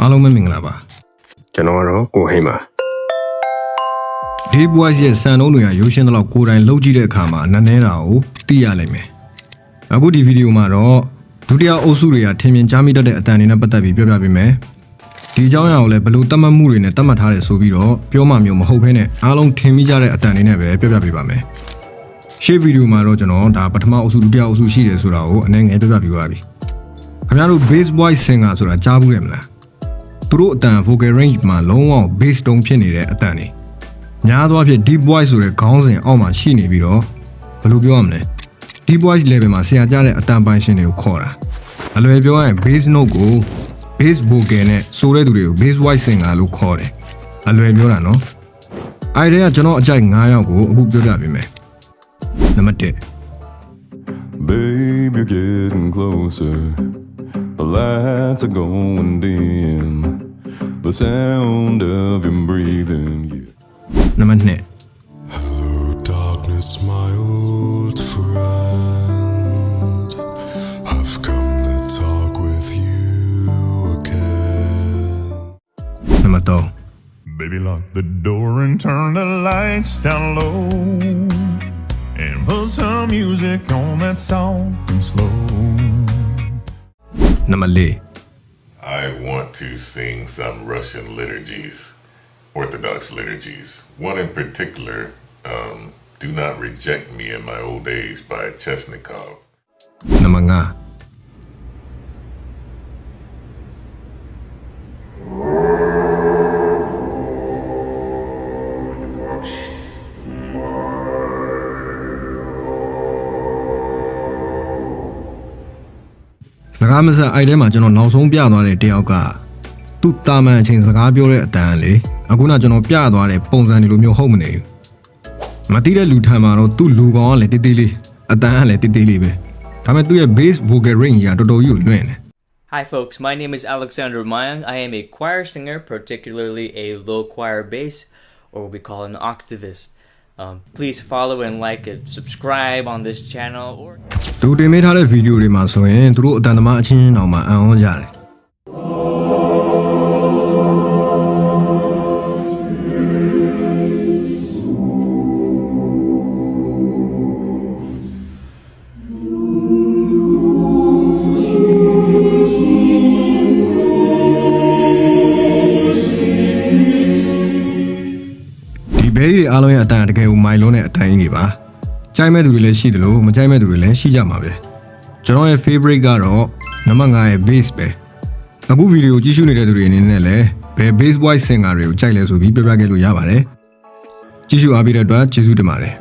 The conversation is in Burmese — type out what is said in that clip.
အားလုံးပဲမင်္ဂလာပါကျွန်တော်ကတော့ကိုဟိမ့်ပါဒီဘွားရဲ့စံနှုံးတွေကရိုးရှင်းတဲ့လောက်ကိုယ်တိုင်လှုပ်ကြည့်တဲ့အခါမှာနည်းနည်းတာကိုသိရလိမ့်မယ်အခုဒီဗီဒီယိုမှာတော့ဒုတိယအုပ်စုတွေကထင်မြင်ကြားမိတတ်တဲ့အတန်တွေနဲ့ပတ်သက်ပြီးပြောပြပေးမယ်ဒီအကြောင်းအရာကိုလည်းဘယ်လိုတတ်မှတ်မှုတွေနဲ့တတ်မှတ်ထားတယ်ဆိုပြီးတော့ပြောမှမျိုးမဟုတ်ဘဲနဲ့အားလုံးထင်မိကြတဲ့အတန်တွေနဲ့ပဲပြောပြပေးပါမယ်ရှေ့ဗီဒီယိုမှာတော့ကျွန်တော်ဒါပထမအုပ်စုဒုတိယအုပ်စုရှိတယ်ဆိုတာကိုအနည်းငယ်ပြောပြပေးပါပြီခင်ဗျားတို့ bass voice singer ဆိုတာကြားဘူးတယ်မလား သူတို့အတန် vocal range မှာလုံးဝ bass tone ဖြစ်နေတဲ့အတန်တွေများသောအားဖြင့် deep voice ဆိုတဲ့ခေါင်းစဉ်အောက်မှာရှိနေပြီးတော့ဘယ်လိုပြောရမလဲ deep voice level မှာဆရာကြားတဲ့အတန်ပိုင်ရှင်တွေကိုခေါ်တာအလွယ်ပြောရရင် bass note ကို bass vocal နဲ့ဆိုတဲ့သူတွေကို bass voice singer လို့ခေါ်တယ်အလွယ်ပြောတာနော်အဲ့ဒီကကျွန်တော်အကြိုက်9ယောက်ကိုအခုပြောပြပေးမယ်နံပါတ်1 Babe, you're getting closer. lights are going dim. The sound of him breathing. Yeah. Hello, darkness, my old friend. I've come to talk with you again. Number two. Baby, lock the door and turn the lights down low. And put some music on that's soft and slow. na mali. I want to sing some Russian liturgies, Orthodox liturgies. One in particular, um, Do Not Reject Me in My Old Age by Chesnikov. Na mga စကားမဆက်အဲ့ထဲမှာကျွန်တော်နောက်ဆုံးပြသွားတဲ့တယောက်ကသူ့တာမန်အချိန်စကားပြောတဲ့အတန်လေအခုနကျွန်တော်ပြသွားတဲ့ပုံစံတွေလိုမျိုးဟုတ်မနေဘူးမတိတဲ့လူထံမှာတော့သူ့လူကောင်ကလည်းတေးသေးလေးအတန်ကလည်းတေးသေးလေးပဲဒါပေမဲ့သူ့ရဲ့ bass vocal range ကတော်တော်ကြီးကိုလွင့်တယ် Hi, folks. My name is Alexander Mayang. I am a choir singer, particularly a low choir bass, or what we call an octavist. Um, please follow and like and subscribe on this channel. Or သူတင်ပေးထားတဲ့ဗီဒီယိုတွေမှာဆိုရင်သူတို့အတန်သမားအချင်းချင်းတောင်မှအံ့ဩကြတယ်ဒီဘေးတွေအားလုံးရဲ့အတန်တကယ်ကိုမိုင်လုံးတဲ့အတန်ကြီးတွေပါ ကြိုက်မဲ့သူတွေလည်းရှိတယ်လို့မကြိုက်မဲ့သူတွေလည်းရှိကြမှာပဲကျွန်တော်ရဲ့ favorite ကတော့နံပါတ်5ရဲ့ bass ပဲအခုဗီဒီယိုကြည့်ရှုနေတဲ့သူတွေအနေနဲ့လည်းဘယ် bass voice singer တွေကိုကြိုက်လဲဆိုပြီးပြောပြခဲ့လို့ရပါတယ်ကြည့်ရှုအားပေးတဲ့အတွက်ကျေးဇူးတင်ပါတယ်